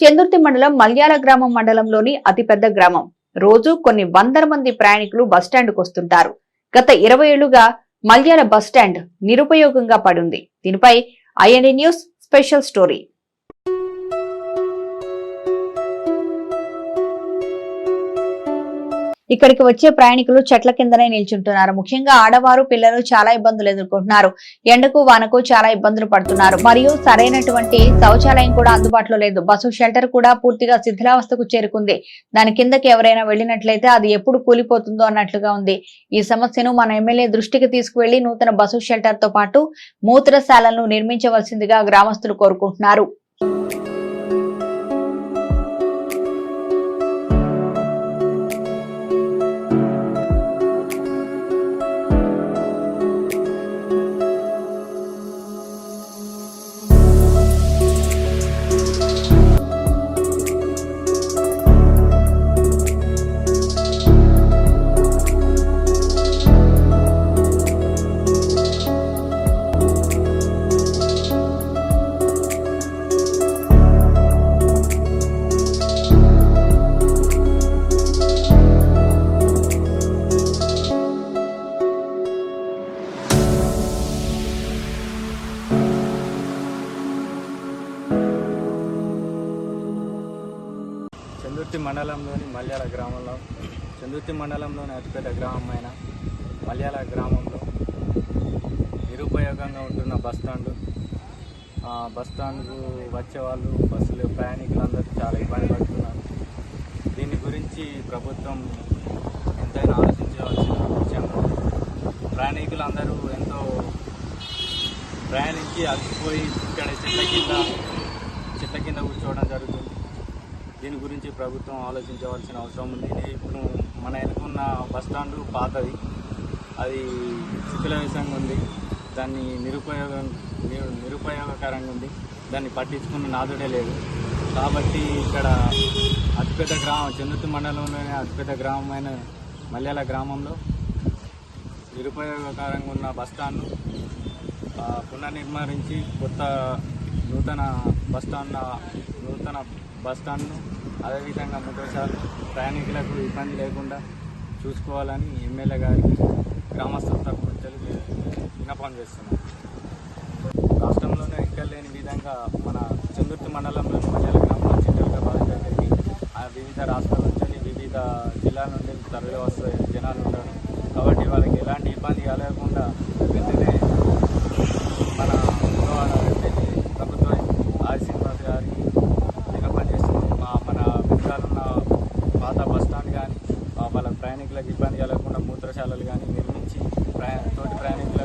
చందుర్తి మండలం మల్యాల గ్రామం మండలంలోని అతిపెద్ద గ్రామం. రోజు కొన్ని వందల మంది ప్రయాణికులు బస్టాండ్కు వస్తుంటారు గత ఇరవై ఏళ్ళుగా మల్యాల బస్టాండ్ నిరుపయోగంగా పడింది. దీనిపై ఐఎన్డి న్యూస్ స్పెషల్ స్టోరీ. ఇక్కడికి వచ్చే ప్రయాణికులు చెట్ల కిందనే నిల్చుంటున్నారు. ముఖ్యంగా ఆడవారు పిల్లలు చాలా ఇబ్బందులు ఎదుర్కొంటున్నారు. ఎండకు వానకు చాలా ఇబ్బందులు పడుతున్నారు. మరియు సరైనటువంటి శౌచాలయం కూడా అందుబాటులో లేదు. బస్సు షెల్టర్ కూడా పూర్తిగా శిథిలావస్థకు చేరుకుంది. దాని కిందకి ఎవరైనా వెళ్ళినట్లయితే అది ఎప్పుడు కూలిపోతుందో అన్నట్లుగా ఉంది. ఈ సమస్యను మన ఎమ్మెల్యే దృష్టికి తీసుకువెళ్ళి నూతన బస్సు షెల్టర్తో పాటు మూత్రశాలను నిర్మించవలసిందిగా గ్రామస్తులు కోరుకుంటున్నారు. చందుర్తి మండలంలోని మల్యాల గ్రామంలో చందుర్తి మండలంలోని అతిపెద్ద గ్రామమైన మల్యాల గ్రామంలో నిరుపయోగంగా ఉంటున్న బస్ స్టాండ్. బస్ స్టాండ్కు వచ్చే వాళ్ళు బస్సులు ప్రయాణికులందరూ చాలా ఇబ్బంది పడుతున్నారు. దీని గురించి ప్రభుత్వం ఎంతైనా ఆలోచించవలసిన విషయం ప్రయాణికులందరూ ఎంతో ప్రయాణించి అలసిపోయి ఇక్కడ చెట్ల కింద చెట్ల కింద కూర్చోవడం జరుగుతుంది. దీని గురించి ప్రభుత్వం ఆలోచించవలసిన అవసరం ఉంది. ఇది ఇప్పుడు మన వెనుకున్న బస్ స్టాండ్ పాతది. అది శిథిలావేశంగా ఉంది. దాన్ని నిరుపయోగం నిరుపయోగకరంగా ఉంది. దాన్ని పట్టించుకున్న నాదుడే లేదు. కాబట్టి ఇక్కడ అతిపెద్ద గ్రామం చెందుతు మండలంలోనే అతిపెద్ద గ్రామమైన మల్యాల గ్రామంలో నిరుపయోగకరంగా ఉన్న బస్ స్టాండ్ను పునర్నిర్మించి కొత్త నూతన బస్ స్టాండ్ నూతన బస్టాండ్ను అదేవిధంగా మూత్రశాలను ప్రయాణికులకు ఇబ్బంది లేకుండా చూసుకోవాలని ఎమ్మెల్యే గారికి గ్రామస్తుల తరఫున తెలిపి విన్నపం చేస్తున్నాం. రాష్ట్రంలోనే ఎక్కడ లేని విధంగా మన చందుర్తి మండలంలో మధ్యాల గ్రామంలో చిట్టలుగా బాధితులకి ఆ వివిధ రాష్ట్రాల నుంచి వివిధ జిల్లాల నుండి తరలి వస్తే జనాలు ఉంటారు. కాబట్టి వాళ్ళకి ఎలాంటి ఇబ్బంది కలగకుండా వెంటనే మన విజయవాడ వెంటనే ప్రభుత్వ ఆర్ శ్రీనివాస్ గారికి విన్నపం చేస్తున్నాం మా మన వెనకాలన్న పాత బస్ స్టాండ్ కానీ వాళ్ళ ప్రయాణికులకు ఇబ్బంది కలగకుండా మూత్రశాలలు కానీ నిర్మించి ప్రయా తోటి ప్రయాణికులకు